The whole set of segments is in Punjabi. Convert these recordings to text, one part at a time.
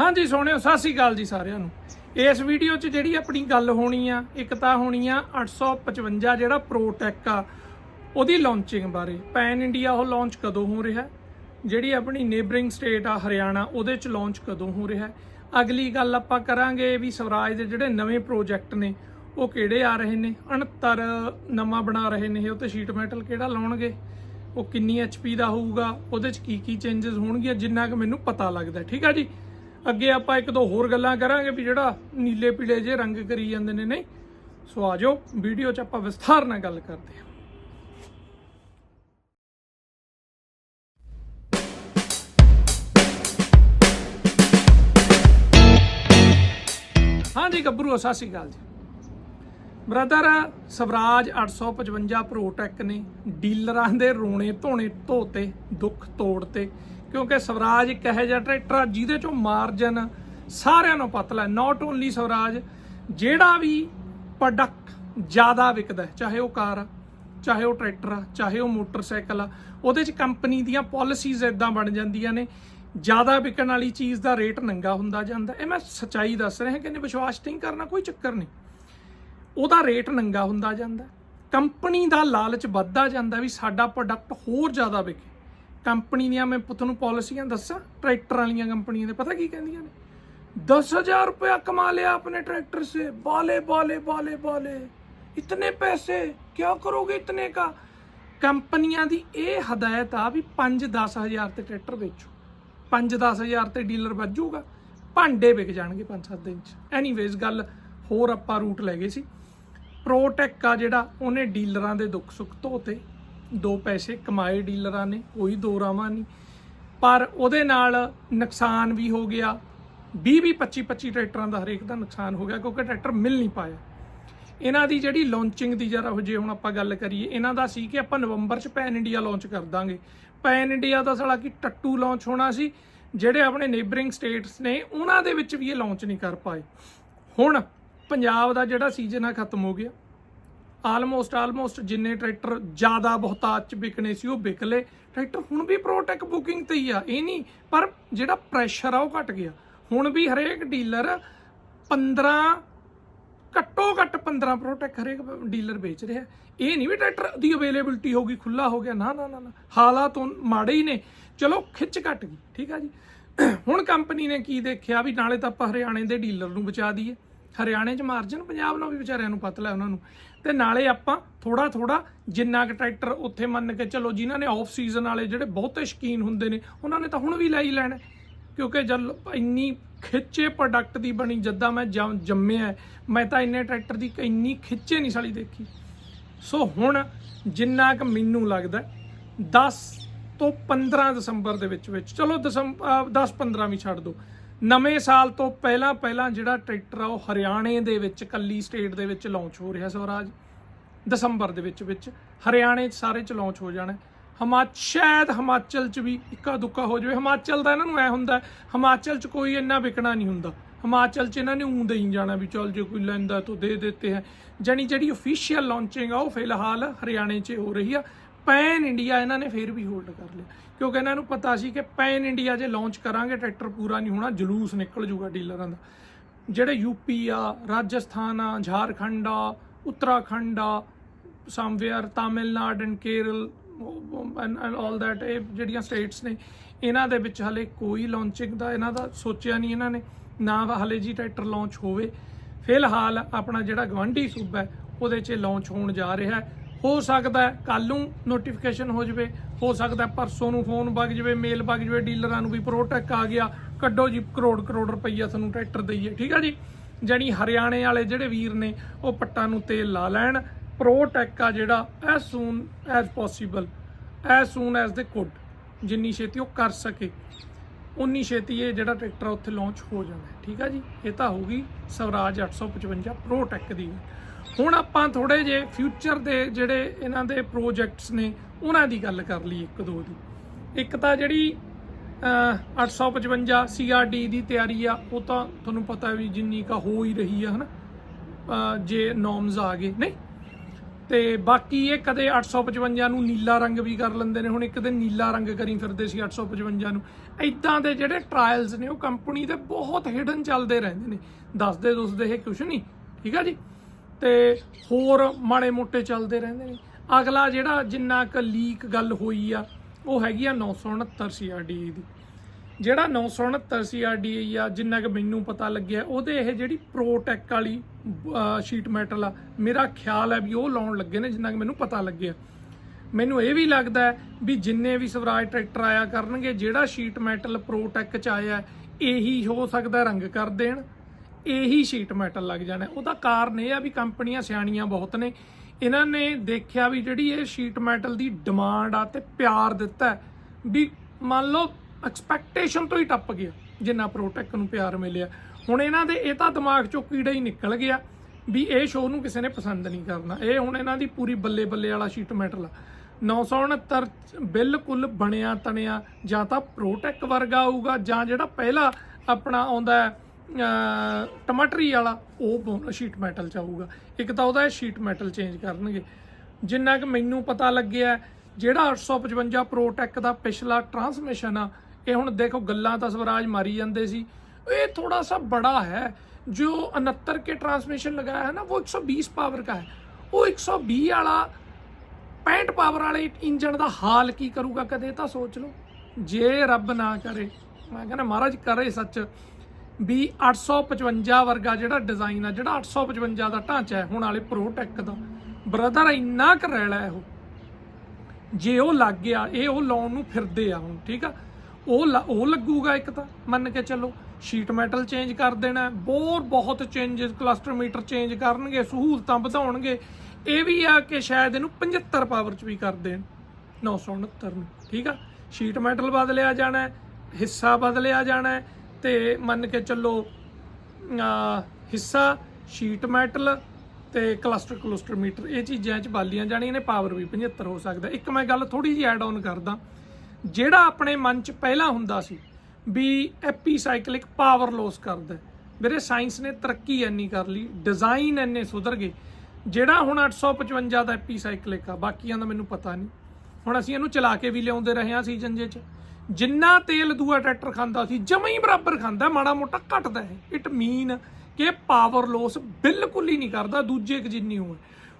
ਹਾਂਜੀ ਸੋਹਣਿਓ ਸਤਿ ਸ੍ਰੀ ਅਕਾਲ ਜੀ ਸਾਰਿਆਂ ਨੂੰ। ਇਸ ਵੀਡੀਓ 'ਚ ਜਿਹੜੀ ਆਪਣੀ ਗੱਲ ਹੋਣੀ ਆ, ਇੱਕ ਤਾਂ ਹੋਣੀ ਆ 855 ਜਿਹੜਾ ਪ੍ਰੋਟੈਕ ਆ, ਉਹਦੀ ਲਾਂਚਿੰਗ ਬਾਰੇ। ਪੈਨ ਇੰਡੀਆ ਉਹ ਲਾਂਚ ਕਦੋਂ ਹੋ ਰਿਹਾ? ਜਿਹੜੀ ਆਪਣੀ ਨੇਬਰਿੰਗ ਸਟੇਟ ਆ, ਹਰਿਆਣਾ, ਉਹਦੇ 'ਚ ਲਾਂਚ ਕਦੋਂ ਹੋ ਰਿਹਾ? ਅਗਲੀ ਗੱਲ ਆਪਾਂ ਕਰਾਂਗੇ ਵੀ ਸਵਰਾਜ ਦੇ ਜਿਹੜੇ ਨਵੇਂ ਪ੍ਰੋਜੈਕਟ ਨੇ, ਉਹ ਕਿਹੜੇ ਆ ਰਹੇ ਨੇ? 69 ਨਵਾਂ ਬਣਾ ਰਹੇ ਨੇ ਇਹ, ਉਹ ਤੇ ਸ਼ੀਟ ਮੈਟਲ ਕਿਹੜਾ ਲਾਉਣਗੇ? ਉਹ ਕਿੰਨੀ ਐਚਪੀ ਦਾ ਹੋਊਗਾ? ਉਹਦੇ 'ਚ ਕੀ ਕੀ ਚੇਂਜਸ ਹੋਣਗੀਆਂ? ਜਿੰਨਾ ਕਿ ਮੈਨੂੰ ਪਤਾ ਲੱਗਦਾ। ਠੀਕ ਆ ਜੀ? ਅੱਗੇ ਆਪਾਂ ਇੱਕ ਦੋ ਹੋਰ ਗੱਲਾਂ ਕਰਾਂਗੇ ਵੀ ਜਿਹੜਾ ਨੀਲੇ ਪੀਲੇ ਜੇ ਰੰਗ ਕਰੀ ਜਾਂਦੇ ਨੇ, ਨਹੀਂ? ਸੋ ਆਜੋ ਵੀਡੀਓ 'ਚ ਆਪਾਂ ਵਿਸਥਾਰ ਨਾਲ ਗੱਲ ਕਰਦੇ ਹਾਂ। ਹਾਂਜੀ ਗੱਭਰੂ, ਸਤਿ ਸ਼੍ਰੀ ਅਕਾਲ ਜੀ। ਬ੍ਰਦਰ, ਸਵਰਾਜ 855 ਪ੍ਰੋਟੈਕ ਨੇ ਡੀਲਰਾਂ ਦੇ ਰੋਣੇ ਧੋਣੇ ਧੋਤੇ, ਦੁੱਖ ਤੋੜਤੇ ਕਿਉਂਕਿ ਸਵਰਾਜ ਇੱਕ ਇਹੋ ਜਿਹਾ ਟਰੈਕਟਰ ਆ ਜਿਹਦੇ ਚੋਂ ਮਾਰਜਨ ਸਾਰਿਆਂ ਨੂੰ ਪਤਲਾ ਹੈ। ਨਾਟ ਓਨਲੀ ਸਵਰਾਜ, ਜਿਹੜਾ ਵੀ ਪ੍ਰੋਡਕਟ ਜ਼ਿਆਦਾ ਵਿਕਦਾ ਚਾਹੇ ਉਹ ਕਾਰ ਆ, ਚਾਹੇ ਉਹ ਟਰੈਕਟਰ ਆ, ਚਾਹੇ ਉਹ ਮੋਟਰਸਾਈਕਲ ਆ, ਉਹਦੇ ਚ ਕੰਪਨੀ ਦੀਆਂ ਪਾਲਿਸੀਜ਼ ਇਦਾਂ ਬਣ ਜਾਂਦੀਆਂ ਨੇ। ਜ਼ਿਆਦਾ ਵਿਕਣ ਵਾਲੀ ਚੀਜ਼ ਦਾ ਰੇਟ ਨੰਗਾ ਹੁੰਦਾ ਜਾਂਦਾ ਇਹ ਮੈਂ ਸੱਚਾਈ ਦੱਸ ਰਿਹਾ ਕਿ ਵਿਸ਼ਵਾਸ ਨਹੀਂ ਕਰਨਾ, ਕੋਈ ਚੱਕਰ ਨਹੀਂ। ਉਹਦਾ ਰੇਟ ਨੰਗਾ ਹੁੰਦਾ ਜਾਂਦਾ ਕੰਪਨੀ ਦਾ ਲਾਲਚ ਵੱਧਦਾ ਜਾਂਦਾ ਵੀ ਸਾਡਾ ਪ੍ਰੋਡਕਟ ਹੋਰ ਜ਼ਿਆਦਾ ਵਿਕੇ। ਕੰਪਨੀ ਦੀਆਂ ਮੈਂ ਤੁਹਾਨੂੰ ਪਾਲਿਸੀਆਂ ਦੱਸਾਂ ਟਰੈਕਟਰ ਵਾਲੀਆਂ ਕੰਪਨੀਆਂ ਦੇ ਪਤਾ ਕੀ ਕਹਿੰਦੀਆਂ ਨੇ 10000 रुपया कमा लिया अपने ट्रैक्टर से बाले बाले बाले बाले इतने पैसे क्या करोगे इतने का ਕੰਪਨੀਆਂ ਦੀ ਇਹ ਹਦਾਇਤ ਆ ਵੀ 5-10 ਹਜ਼ਾਰ ਤੇ ਟਰੈਕਟਰ ਵੇਚੋ 5-10 ਹਜ਼ਾਰ ਤੇ ਡੀਲਰ ਵੱਜੂਗਾ ਭਾਂਡੇ ਵਿਕ ਜਾਣਗੇ 5-7 ਦਿਨ ਚ ਐਨੀਵੇਜ਼ ਗੱਲ ਹੋਰ ਆਪਾਂ ਰੂਟ ਲੈ ਗਏ ਸੀ ਪ੍ਰੋਟੈਕ ਆ ਜਿਹੜਾ ਉਹਨੇ ਡੀਲਰਾਂ ਦੇ ਦੁੱਖ ਸੁੱਖ ਧੋਤੇ ਦੋ ਪੈਸੇ ਕਮਾਏ ਡੀਲਰਾਂ ਨੇ, ਕੋਈ ਦੋ ਰਾਵਾਂ ਨਹੀਂ। ਪਰ ਉਹਦੇ ਨਾਲ ਨੁਕਸਾਨ ਵੀ ਹੋ ਗਿਆ। 20 20 25 25 ਟਰੈਕਟਰਾਂ ਦਾ ਹਰੇਕ ਦਾ ਨੁਕਸਾਨ ਹੋ ਗਿਆ ਕਿਉਂਕਿ ਟਰੈਕਟਰ ਮਿਲ ਨਹੀਂ ਪਾਇਆ। ਇਹਨਾਂ ਦੀ ਜਿਹੜੀ ਲਾਂਚਿੰਗ ਦੀ ਜਰਾ ਜੇ ਹੁਣ ਆਪਾਂ ਗੱਲ ਕਰੀਏ, ਇਹਨਾਂ ਦਾ ਸੀ ਕਿ ਆਪਾਂ ਨਵੰਬਰ ਚ ਪੈਨ ਇੰਡੀਆ ਲਾਂਚ ਕਰ ਦਾਂਗੇ। ਪੈਨ ਇੰਡੀਆ ਦਾ ਸਾਲਾ ਕਿ ਟੱਟੂ ਲਾਂਚ ਹੋਣਾ ਸੀ, ਜਿਹੜੇ ਆਪਣੇ ਨੇਬਰਿੰਗ ਸਟੇਟਸ ਨੇ, ਉਹਨਾਂ ਦੇ ਵਿੱਚ ਵੀ ਇਹ ਲਾਂਚ ਨਹੀਂ ਕਰ ਪਾਏ। ਹੁਣ ਪੰਜਾਬ ਦਾ ਜਿਹੜਾ ਸੀਜ਼ਨ ਆ, ਖਤਮ ਹੋ ਗਿਆ। ਆਲਮੋਸਟ ਆਲਮੋਸਟ ਜਿੰਨੇ ਟਰੈਕਟਰ ਜ਼ਿਆਦਾ ਬਹੁਤਾਤ ਚ ਵਿਕਣੇ ਸੀ, ਉਹ ਵਿਕ ਲਏ। ਟਰੈਕਟਰ ਹੁਣ ਵੀ ਪ੍ਰੋਟੈਕ ਬੁਕਿੰਗ ਤੇ ਹੀ ਆ, ਇਹ ਨਹੀਂ, ਪਰ ਜਿਹੜਾ ਪ੍ਰੈਸ਼ਰ ਆ, ਉਹ ਘਟ ਗਿਆ। ਹੁਣ ਵੀ ਹਰੇਕ ਡੀਲਰ 15 ਘੱਟੋ ਘੱਟ 15 ਪ੍ਰੋਟੈਕ ਹਰੇਕ ਡੀਲਰ ਵੇਚ ਰਿਹਾ। ਇਹ ਨਹੀਂ ਵੀ ਟਰੈਕਟਰ ਦੀ ਅਵੇਲੇਬਿਲਟੀ ਹੋ ਗਈ ਖੁੱਲਾ ਹੋ ਗਿਆ, ਨਾ ਨਾ ਨਾ ਹਾਲਾਤ ਹੁਣ ਮਾੜੇ ਹੀ ਨੇ। ਚਲੋ, ਖਿੱਚ ਘਟ ਗਈ, ਠੀਕ ਆ ਜੀ। ਹੁਣ ਕੰਪਨੀ ਨੇ ਕੀ ਦੇਖਿਆ ਵੀ ਨਾਲੇ ਤਾਂ ਆਪਾਂ ਹਰਿਆਣੇ ਦੇ ਡੀਲਰ ਨੂੰ ਬਚਾ ਦਈਏ। ਹਰਿਆਣੇ 'ਚ ਮਾਰਜਨ, ਪੰਜਾਬ ਨਾਲ ਵੀ ਵਿਚਾਰਿਆਂ ਨੂੰ ਪਤਲਾ ਉਹਨਾਂ ਨੂੰ। ਤੇ ਨਾਲੇ ਆਪਾਂ ਥੋੜਾ ਥੋੜਾ ਜਿੰਨਾ ਕੁ ਟਰੈਕਟਰ ਉੱਥੇ ਮੰਨ ਕੇ ਚਲੋ ਜਿਨ੍ਹਾਂ ਨੇ ਆਫ ਸੀਜ਼ਨ ਵਾਲੇ ਜਿਹੜੇ ਬਹੁਤੇ ਸ਼ਕੀਨ ਹੁੰਦੇ ਨੇ, ਉਹਨਾਂ ਨੇ ਤਾਂ ਹੁਣ ਵੀ ਲੈ ਹੀ। ਲੈਣਾ ਕਿਉਂਕਿ ਜਦ ਇੰਨੀ ਖਿੱਚੇ ਪ੍ਰੋਡਕਟ ਦੀ ਬਣੀ, ਜਦਾਂ ਮੈਂ ਜੰਮ- ਜੰਮਿਆ ਮੈਂ ਤਾਂ ਇੰਨੇ ਟਰੈਕਟਰ ਦੀ ਇੰਨੀ ਖਿੱਚੇ ਨਹੀਂ ਸਾਲੀ ਦੇਖੀ। ਸੋ ਹੁਣ ਜਿੰਨਾ ਕੁ ਮੈਨੂੰ ਲੱਗਦਾ 10 ਤੋਂ 15 ਦਸੰਬਰ ਦੇ ਵਿੱਚ ਵਿੱਚ ਚਲੋ ਦਸੰਬਰ 10 15 ਵੀ ਛੱਡ ਦਿਓ ਨਵੇਂ ਸਾਲ ਤੋਂ ਪਹਿਲਾਂ ਪਹਿਲਾਂ ਜਿਹੜਾ ਟਰੈਕਟਰ ਆ ਉਹ ਹਰਿਆਣੇ ਦੇ ਵਿੱਚ, ਕੱਲੀ ਸਟੇਟ ਦੇ ਵਿੱਚ ਲਾਂਚ ਹੋ ਰਿਹਾ ਸਵਰਾਜ। ਦਸੰਬਰ ਦੇ ਵਿੱਚ ਵਿੱਚ ਹਰਿਆਣੇ 'ਚ ਸਾਰੇ ਚ ਲਾਂਚ ਹੋ ਜਾਣਾ। ਹਿਮਾਚਲ ਸ਼ਾਇਦ ਹਿਮਾਚਲ 'ਚ ਵੀ ਇੱਕਾ ਦੁੱਕਾ ਹੋ ਜਾਵੇ। ਹਿਮਾਚਲ ਦਾ ਇਹਨਾਂ ਨੂੰ ਐ ਹੁੰਦਾ, ਹਿਮਾਚਲ 'ਚ ਕੋਈ ਇੰਨਾ ਵਿਕਣਾ ਨਹੀਂ ਹੁੰਦਾ। ਹਿਮਾਚਲ 'ਚ ਇਹਨਾਂ ਨੇ ਊਂ ਦੇਈ ਜਾਣਾ ਵੀ ਚਲ ਜੇ ਕੋਈ ਲੈਂਦਾ ਤਾਂ ਦੇ ਦਿੱਤੇ ਹੈ। ਜਾਣੀ ਜਿਹੜੀ ਅਫੀਸ਼ੀਅਲ ਲਾਂਚਿੰਗ ਆ ਉਹ ਫਿਲਹਾਲ ਹਰਿਆਣੇ 'ਚ ਹੋ ਰਹੀ ਆ। ਪੈਨ ਇੰਡੀਆ ਇਹਨਾਂ ਨੇ ਫੇਰ ਵੀ ਹੋਲਡ ਕਰ ਲਿਆ। ਕਿਉਂਕਿ ਇਹਨਾਂ ਨੂੰ ਪਤਾ ਸੀ ਕਿ ਪੈਨ ਇੰਡੀਆ ਜੇ ਲਾਂਚ ਕਰਾਂਗੇ, ਟਰੈਕਟਰ ਪੂਰਾ ਨਹੀਂ ਹੋਣਾ, ਜਲੂਸ ਨਿਕਲ ਜੂਗਾ ਡੀਲਰਾਂ ਦਾ। ਜਿਹੜੇ ਯੂਪੀ ਆ, ਰਾਜਸਥਾਨ ਆ, ਝਾਰਖੰਡ ਆ, ਉੱਤਰਾਖੰਡ ਆ, somewhere, Tamil Nadu and Kerala and all that ਇਹ ਜਿਹੜੀਆਂ ਸਟੇਟਸ ਨੇ, ਇਹਨਾਂ ਦੇ ਵਿੱਚ ਹਲੇ ਕੋਈ ਲਾਂਚਿੰਗ ਦਾ ਇਹਨਾਂ ਦਾ ਸੋਚਿਆ ਨਹੀਂ ਇਹਨਾਂ ਨੇ, ਨਾ ਹਲੇ ਜੀ ਟਰੈਕਟਰ ਲਾਂਚ ਹੋਵੇ। ਫਿਲਹਾਲ ਆਪਣਾ ਜਿਹੜਾ ਗਵਾਂਢੀ ਸੂਬਾ ਹੈ, ਉਹਦੇ 'ਚ ਲਾਂਚ ਹੋਣ ਜਾ ਰਿਹਾ ਹੈ। ਹੋ ਸਕਦਾ ਕੱਲ ਨੂੰ ਨੋਟੀਫਿਕੇਸ਼ਨ ਹੋ ਜਵੇ, ਹੋ ਸਕਦਾ ਪਰਸੋਂ ਨੂੰ ਫੋਨ ਵਗ ਜਵੇ ਮੇਲ ਵਗ ਜਵੇ ਡੀਲਰਾਂ ਨੂੰ ਵੀ ਪ੍ਰੋਟੈਕ ਆ ਗਿਆ, ਕੱਢੋ ਜੀ ਕਰੋੜ ਕਰੋੜ ਰੁਪਈਆ ਤੁਹਾਨੂੰ ਟਰੈਕਟਰ ਦਈਏ, ਠੀਕ ਆ ਜੀ? ਜਾਣੀ ਹਰਿਆਣੇ ਵਾਲੇ ਜਿਹੜੇ ਵੀਰ ਨੇ, ਉਹ ਪੱਟਾਂ ਨੂੰ ਤੇਲ ਲਾ ਲੈਣ ਪ੍ਰੋਟੈਕ ਆ ਜਿਹੜਾ as soon as possible as soon as ਦੇ ਕੁੱਡ ਜਿੰਨੀ ਛੇਤੀ ਉਹ ਕਰ ਸਕੇ, ਉਨੀ ਛੇਤੀ ਇਹ ਜਿਹੜਾ ਟਰੈਕਟਰ ਉੱਥੇ ਲਾਂਚ ਹੋ ਜਾਂਦਾ ਠੀਕ ਆ ਜੀ? ਇਹ ਤਾਂ ਹੋਊਗੀ ਸਵਰਾਜ 855 ਪ੍ਰੋਟੈਕ ਦੀ। ਹੁਣ ਆਪਾਂ ਥੋੜੇ ਜੇ ਫਿਊਚਰ ਦੇ ਜਿਹੜੇ ਇਹਨਾਂ ਦੇ ਪ੍ਰੋਜੈਕਟਸ ਨੇ ਉਹਨਾਂ ਦੀ ਗੱਲ ਕਰ ਲਈ ਇੱਕ ਦੋ ਦੀ। ਇੱਕ ਤਾਂ ਜਿਹੜੀ ਅਹ, 855 ਸੀਆਰਡੀ ਦੀ ਤਿਆਰੀ ਆ ਉਹ ਤਾਂ ਤੁਹਾਨੂੰ ਪਤਾ ਵੀ ਜਿੰਨੀ ਕਾ ਹੋ ਹੀ ਰਹੀ ਆ ਹਨਾ? ਅਹ, ਜੇ ਨੋਰਮਸ ਆ ਗਏ ਨਹੀਂ? ਤੇ ਬਾਕੀ ਇਹ ਕਦੇ 855 ਨੂੰ ਨੀਲਾ ਰੰਗ ਵੀ ਕਰ ਲੈਂਦੇ ਨੇ ਹੁਣ ਇੱਕ ਦਿਨ ਨੀਲਾ ਰੰਗ ਕਰੀ ਫਿਰਦੇ ਸੀ 855 ਨੂੰ। ਇਦਾਂ ਦੇ ਜਿਹੜੇ ਟ੍ਰਾਇਲਸ ਨੇ ਉਹ ਕੰਪਨੀ ਦੇ ਬਹੁਤ ਹਿਡਨ ਚੱਲਦੇ ਰਹਿੰਦੇ ਨੇ। ਦੱਸਦੇ ਦੁਸਦੇ ਇਹ ਕੁਛ ਨਹੀਂ ਠੀਕ ਆ ਜੀ? ਤੇ ਹੋਰ ਮਾੜੇ ਮੋਟੇ ਚੱਲਦੇ ਰਹਿੰਦੇ ਨੇ। ਅਗਲਾ ਜਿਹੜਾ ਜਿੰਨਾ ਕ ਲੀਕ ਗੱਲ ਹੋਈ ਆ, ਉਹ ਹੈਗੀ ਆ 969 CRDA ਦੀ। ਜਿਹੜਾ 969 CRDA ਆ, ਜਿੰਨਾ ਕਿ ਮੈਨੂੰ ਪਤਾ ਲੱਗਿਆ, ਉਹਦੇ ਇਹ ਜਿਹੜੀ ਪ੍ਰੋਟੈਕ ਵਾਲੀ ਸ਼ੀਟ ਮੈਟਲ ਆ, ਮੇਰਾ ਖਿਆਲ ਹੈ ਵੀ ਉਹ ਲਾਉਣ ਲੱਗੇ ਨੇ, ਜਿੰਨਾ ਕਿ ਮੈਨੂੰ ਪਤਾ ਲੱਗਿਆ। ਮੈਨੂੰ ਇਹ ਵੀ ਲੱਗਦਾ ਵੀ ਜਿੰਨੇ ਵੀ ਸਵਰਾਜ ਟਰੈਕਟਰ ਆਇਆ ਕਰਨਗੇ, ਜਿਹੜਾ ਸ਼ੀਟ ਮੈਟਲ ਪ੍ਰੋਟੈਕ ਚ ਆਇਆ, ਇਹੀ ਹੋ ਸਕਦਾ ਰੰਗ ਕਰ ਦੇਣ। ਇਹੀ ਸ਼ੀਟ ਮੈਟਲ ਲੱਗ ਜਾਣਾ। ਉਹਦਾ ਕਾਰਨ ਇਹ ਆ ਵੀ ਕੰਪਨੀਆਂ ਸਿਆਣੀਆਂ ਬਹੁਤ ਨੇ। ਇਹਨਾਂ ਨੇ ਦੇਖਿਆ ਵੀ ਜਿਹੜੀ ਇਹ ਸ਼ੀਟ ਮੈਟਲ ਦੀ ਡਿਮਾਂਡ ਆ ਤੇ ਪਿਆਰ ਦਿੱਤਾ ਵੀ ਮੰਨ ਲਓ ਐਕਸਪੈਕਟੇਸ਼ਨ ਤੋਂ ਹੀ ਟੱਪ ਗਿਆ, ਜਿੰਨਾ ਪ੍ਰੋਟੈਕ ਨੂੰ ਪਿਆਰ ਮਿਲਿਆ। ਹੁਣ ਇਹਨਾਂ ਦੇ ਇਹ ਤਾਂ ਦਿਮਾਗ ਚੋਂ ਕੀੜਾ ਹੀ ਨਿਕਲ ਗਿਆ ਵੀ ਇਹ ਸ਼ੋਅ ਨੂੰ ਕਿਸੇ ਨੇ ਪਸੰਦ ਨਹੀਂ ਕਰਨਾ। ਇਹ ਹੁਣ ਇਹਨਾਂ ਦੀ ਪੂਰੀ ਬੱਲੇ ਬੱਲੇ ਵਾਲਾ ਸ਼ੀਟ ਮੈਟਲ ਆ। 969 ਬਿਲਕੁਲ ਬਣਿਆ ਤਣਿਆ ਜਾਂ ਤਾਂ ਪ੍ਰੋਟੈਕ ਵਰਗਾ ਆਊਗਾ ਜਾਂ ਜਿਹੜਾ ਪਹਿਲਾ ਆਪਣਾ ਆਉਂਦਾ ਹੈ ਟਮਾਟਰੀ ਵਾਲਾ ਉਹ ਸ਼ੀਟ ਮੈਟਲ ਚ ਆਊਗਾ ਇੱਕ ਤਾਂ ਉਹਦਾ ਸ਼ੀਟ ਮੈਟਲ ਚੇਂਜ ਕਰਨਗੇ ਜਿੰਨਾ ਕਿ ਮੈਨੂੰ ਪਤਾ ਲੱਗਿਆ ਜਿਹੜਾ 855 ਪ੍ਰੋਟੈਕ ਦਾ ਪਿਛਲਾ ਟਰਾਂਸਮਿਸ਼ਨ ਆ ਇਹ ਹੁਣ ਦੇਖੋ ਗੱਲਾਂ ਤਾਂ ਸਵਰਾਜ ਮਾਰੀ ਜਾਂਦੇ ਸੀ ਇਹ ਥੋੜਾ ਸਾ ਬੜਾ ਹੈ जो 69 के ट्रांसमिशन लगाया है ना वो 120 पावर का है वो 120 ਵਾਲਾ 65 ਪਾਵਰ ਵਾਲੇ ਇੰਜਨ ਦਾ ਹਾਲ ਕੀ ਕਰੂਗਾ ਕਦੇ ਤਾਂ ਸੋਚ ਲਓ ਜੇ ਰੱਬ ਨਾ ਕਰੇ ਮੈਂ ਕਹਿੰਦਾ ਮਹਾਰਾਜ ਕਰੇ ਸੱਚ ਵੀ 855 ਵਰਗਾ ਜਿਹੜਾ ਡਿਜ਼ਾਈਨ ਆ, ਜਿਹੜਾ 855 ਦਾ ਢਾਂਚਾ ਹੈ, ਹੁਣ ਵਾਲੇ ਪ੍ਰੋਟੈਕ ਦਾ। ਬ੍ਰਦਰ ਇੰਨਾ ਕਰੈਲਾ ਹੈ ਉਹ। ਜੇ ਉਹ ਲੱਗ ਗਿਆ, ਇਹ ਉਹ ਲਾਉਣ ਨੂੰ ਫਿਰਦੇ ਆ ਹੁਣ, ਠੀਕ ਆ? ਉਹ ਉਹ ਲੱਗੂਗਾ ਇੱਕ ਤਾਂ, ਮੰਨ ਕੇ ਚੱਲੋ। ਸ਼ੀਟ ਮੈਟਲ ਚੇਂਜ ਕਰ ਦੇਣਾ ਬਹੁਤ ਬਹੁਤ ਚੇਂਜਸ ਕਲਸਟਰ ਮੀਟਰ ਚੇਂਜ ਕਰਨਗੇ, ਸਹੂਲਤਾਂ ਵਧਾਉਣਗੇ। ਇਹ ਵੀ ਆ ਕਿ ਸ਼ਾਇਦ ਇਹਨੂੰ 75 ਪਾਵਰ ਚ ਵੀ ਕਰ ਦੇਣ 969 ਨੂੰ, ਠੀਕ ਆ? ਸ਼ੀਟ ਮੈਟਲ ਬਦਲਿਆ ਜਾਣਾ ਹਿੱਸਾ ਬਦਲਿਆ ਜਾਣਾ ਤੇ ਮੰਨ ਕੇ ਚੱਲੋ ਹਿੱਸਾ ਸ਼ੀਟ ਮੈਟਲ ਤੇ ਕਲਸਟਰ ਕਲਸਟਰ ਮੀਟਰ ਇਹ ਚੀਜ਼ਾਂ ਚ ਬਾਲੀਆਂ ਜਾਣੀਆਂ ਨੇ ਪਾਵਰ ਵੀ 75 ਹੋ ਸਕਦਾ। ਇੱਕ ਮੈਂ ਗੱਲ ਥੋੜੀ ਜਿਹੀ ਐਡ ਆਨ ਕਰਦਾ। ਜਿਹੜਾ ਆਪਣੇ ਮਨ ਚ ਪਹਿਲਾਂ ਹੁੰਦਾ ਸੀ ਵੀ ਐਪੀਸਾਈਕਲਿਕ ਪਾਵਰ ਲੋਸ ਕਰਦਾ। ਮੇਰੇ ਸਾਇੰਸ ਨੇ ਤਰੱਕੀ ਇੰਨੀ ਕਰ ਲਈ ਡਿਜ਼ਾਈਨ ਇੰਨੇ ਸੁਧਰ ਗਏ। ਜਿਹੜਾ ਹੁਣ 855 ਦਾ ਐਪੀਸਾਈਕਲਿਕ ਆ, ਬਾਕੀਆਂ ਦਾ ਮੈਨੂੰ ਪਤਾ ਨਹੀਂ। ਹੁਣ ਅਸੀਂ ਇਹਨੂੰ ਚਲਾ ਕੇ ਵੀ ਲਿਆਉਂਦੇ ਰਹੇ ਹਾਂ ਸੀਜ਼ਨ ਜੇ ਚ। ਜਿੰਨਾ ਤੇਲ ਦੂਆ ਟਰੈਕਟਰ ਖਾਂਦਾ ਸੀ, ਜਮਾਂ ਹੀ ਬਰਾਬਰ ਖਾਂਦਾ, ਮਾੜਾ ਮੋਟਾ ਘਟਦਾ ਹੈ। ਇਟ ਮੀਨ ਕਿ ਪਾਵਰ ਲੋਸ ਬਿਲਕੁਲ ਹੀ ਨਹੀਂ ਕਰਦਾ, ਦੂਜੇ ਇੱਕ ਜਿੰਨੀ ਹੋਵੇ।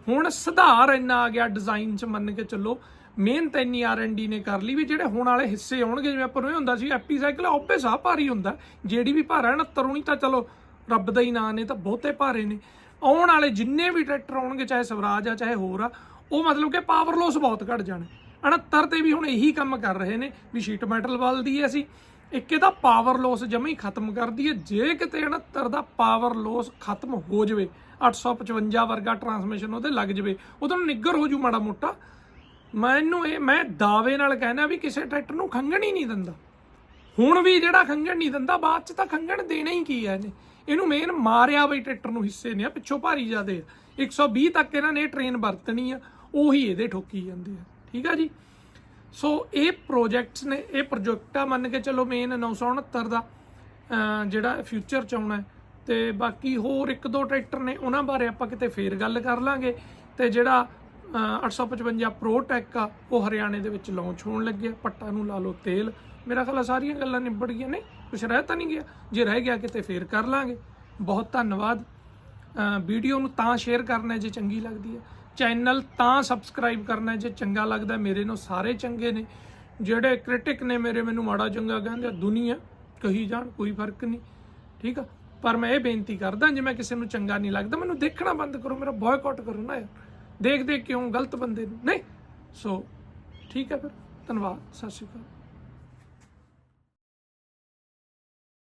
ਹੁਣ ਸੁਧਾਰ ਇੰਨਾ ਆ ਗਿਆ ਡਿਜ਼ਾਈਨ ਚ ਮੰਨ ਕੇ ਚੱਲੋ। ਮਿਹਨਤ ਇੰਨੀ ਆਰ&ਡੀ ਨੇ ਕਰ ਲਈ ਵੀ ਜਿਹੜੇ ਹੁਣ ਵਾਲੇ ਹਿੱਸੇ ਆਉਣਗੇ, ਜਿਵੇਂ ਆਪਾਂ ਨੂੰ ਇਹ ਹੁੰਦਾ ਸੀ, ਐਪੀ ਸਾਈਕਲ ਆਪੇ ਸਾਹ ਭਾਰੀ ਹੁੰਦਾ। ਜਿਹੜੀ ਵੀ ਭਾਰਾ 69 ਨਹੀਂ ਤਾਂ ਚਲੋ, ਰੱਬ ਦਾ ਹੀ ਨਾਂ ਨੇ, ਤਾਂ ਬਹੁਤੇ ਭਾਰੇ ਨੇ। ਆਉਣ ਵਾਲੇ ਜਿੰਨੇ ਵੀ ਟਰੈਕਟਰ ਆਉਣਗੇ, ਚਾਹੇ ਸਵਰਾਜ ਆ, ਚਾਹੇ ਹੋਰ ਆ, ਉਹ ਮਤਲਬ ਕਿ ਪਾਵਰ ਲੋਸ ਬਹੁਤ ਘਟ ਜਾਣਾ। 69 ਤੇ ਵੀ ਹੁਣ ਇਹੀ ਕੰਮ ਕਰ ਰਹੇ ਨੇ ਵੀ ਸ਼ੀਟ ਮੈਟਲ ਵੱਲਦੀ ਹੈ ਅਸੀਂ। ਇੱਕ ਇਹਦਾ ਪਾਵਰ ਲੋਸ ਜਮਾ ਹੀ ਖਤਮ ਕਰ ਦਈਏ। ਜੇ ਕਿਤੇ 69 ਦਾ ਪਾਵਰ ਲੋਸ ਖਤਮ ਹੋ ਜਾਵੇ 855 ਵਰਗਾ ਟਰਾਂਸਮਿਸ਼ਨ ਉਹਦੇ ਲੱਗ ਜਾਵੇ, ਉਹਦੋਂ ਨਿੱਗਰ ਹੋ ਜੂ ਮਾੜਾ ਮੋਟਾ। ਮੈਨੂੰ ਇਹ, ਮੈਂ ਦਾਅਵੇ ਨਾਲ ਕਹਿਣਾ ਵੀ ਕਿਸੇ ਟਰੈਕਟਰ ਨੂੰ ਖੰਗਣ ਹੀ ਨਹੀਂ ਦਿੰਦਾ। ਹੁਣ ਵੀ ਜਿਹੜਾ ਖੰਗਣ ਨਹੀਂ ਦਿੰਦਾ, ਬਾਅਦ ਚ ਤਾਂ ਖੰਗਣ ਦੇਣਾ ਹੀ ਕੀ ਹੈ ਇਹਨੇ? ਇਹਨੂੰ ਮੇਨ ਮਾਰਿਆ ਬਈ ਟਰੈਕਟਰ ਨੂੰ ਹਿੱਸੇ ਨੇ ਆ ਪਿੱਛੋਂ ਭਾਰੀ ਜਾਦੇ ਆ। 120 ਤੱਕ ਇਹਨਾਂ ਨੇ ਟ੍ਰੇਨ ਵਰਤਣੀ ਆ, ਉਹੀ ਇਹਦੇ ਠੋਕੀ ਜਾਂਦੇ ਆ। ਠੀਕ ਆ ਜੀ? ਸੋ ਇਹ ਪ੍ਰੋਜੈਕਟਸ ਨੇ, ਇਹ ਪ੍ਰੋਜੈਕਟ ਮੰਨ ਕੇ ਚੱਲੋ ਮੇਨ 969 ਦਾ ਜਿਹੜਾ ਫਿਊਚਰ ਚ ਆਉਣਾ ਹੈ। ਤੇ ਬਾਕੀ ਹੋਰ ਇੱਕ ਦੋ ਟਰੈਕਟਰ ਨੇ, ਉਹਨਾਂ ਬਾਰੇ ਆਪਾਂ ਕਿਤੇ ਫੇਰ ਗੱਲ ਕਰ ਲਾਂਗੇ। ਤੇ ਜਿਹੜਾ, ਅਹ 855 ਪ੍ਰੋ ਟੈਕ ਆ, ਉਹ ਹਰਿਆਣੇ ਦੇ ਵਿੱਚ ਲਾਂਚ ਹੋਣ ਲੱਗਿਆ ਪੱਟਾ ਨੂੰ ਲਾ ਲਓ ਤੇਲ। ਮੇਰਾ ਖਿਆਲ ਆ ਸਾਰੀਆਂ ਗੱਲਾਂ ਨਿਬੜ ਗਈਆਂ ਨੇ ਕੁਝ ਰਹਿ ਤਾਂ ਨਹੀਂ ਗਿਆ। ਜੇ ਰਹਿ ਗਿਆ, ਕਿਤੇ ਫੇਰ ਕਰ ਲਾਂਗੇ। ਬਹੁਤ ਧੰਨਵਾਦ। ਵੀਡੀਓ ਨੂੰ ਤਾਂ ਸ਼ੇਅਰ ਕਰਨਾ ਜੇ ਚੰਗੀ ਲੱਗਦੀ ਹੈ। ਚੈਨਲ ਤਾਂ ਸਬਸਕ੍ਰਾਈਬ ਕਰਨਾ ਜੇ ਚੰਗਾ ਲੱਗਦਾ ਮੇਰੇ ਨੂੰ ਸਾਰੇ ਚੰਗੇ ਨੇ। ਜਿਹੜੇ ਕ੍ਰਿਟਿਕ ਨੇ ਮੇਰੇ, ਮੈਨੂੰ ਮਾੜਾ ਚੰਗਾ ਕਹਿੰਦੇ ਦੁਨੀਆ, ਕਹੀ ਜਾਣ, ਕੋਈ ਫ਼ਰਕ ਨਹੀਂ। ਠੀਕ ਆ? ਪਰ ਮੈਂ ਇਹ ਬੇਨਤੀ ਕਰਦਾ, ਜੇ ਮੈਂ ਕਿਸੇ ਨੂੰ ਚੰਗਾ ਨਹੀਂ ਲੱਗਦਾ, ਮੈਨੂੰ ਦੇਖਣਾ ਬੰਦ ਕਰੋ, ਮੇਰਾ ਬਾਇਕਾਟ ਕਰੋ ਨਾ ਯਾਰ। ਦੇਖਦੇ ਕਿਉਂ ਗਲਤ ਬੰਦੇ ਨੂੰ। ਨਹੀਂ? ਸੋ ਠੀਕ ਹੈ ਫਿਰ। ਧੰਨਵਾਦ। ਸਤਿ ਸ਼੍ਰੀ ਅਕਾਲ।